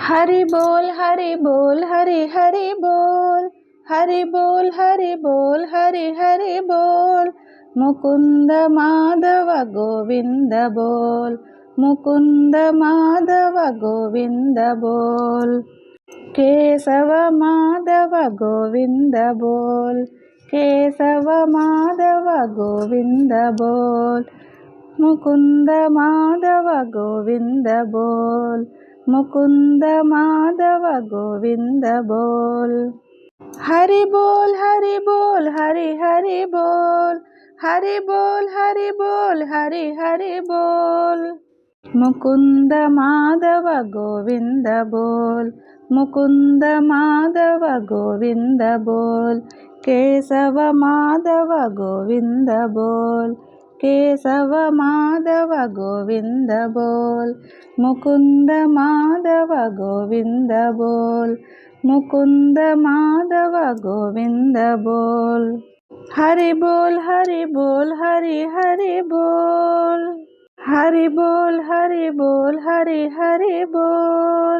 Hari బోల్ Hari బోల్ Hari Hari బోల్ Hari బోల్ Hari బోల్ Hari Hari బోల్ Mukunda Madhava Govinda బోల్ Mukunda Madhava Govinda బోల్ Keshava Madhava Govinda బోల్ Keshava Madhava Govinda బోల్ Mukunda Madhava Govinda బోల్ Mukunda Madhava Govinda బోల్. Hari బోల్ Hari బోల్ Hari Hari బోల్. Hari బోల్ Hari బోల్ Hari Hari బోల్. Mukunda Madhava Govinda బోల్. Mukunda Madhava Govinda బోల్. Keshava Madhava Govinda బోల్. Keshava Madhava Govinda బోల్. Mukunda Madhava Govinda బోల్. Mukunda Madhava Govinda బోల్. Hari బోల్ Hari బోల్ Hari Hari బోల్. Hari బోల్ Hari బోల్ Hari Hari బోల్.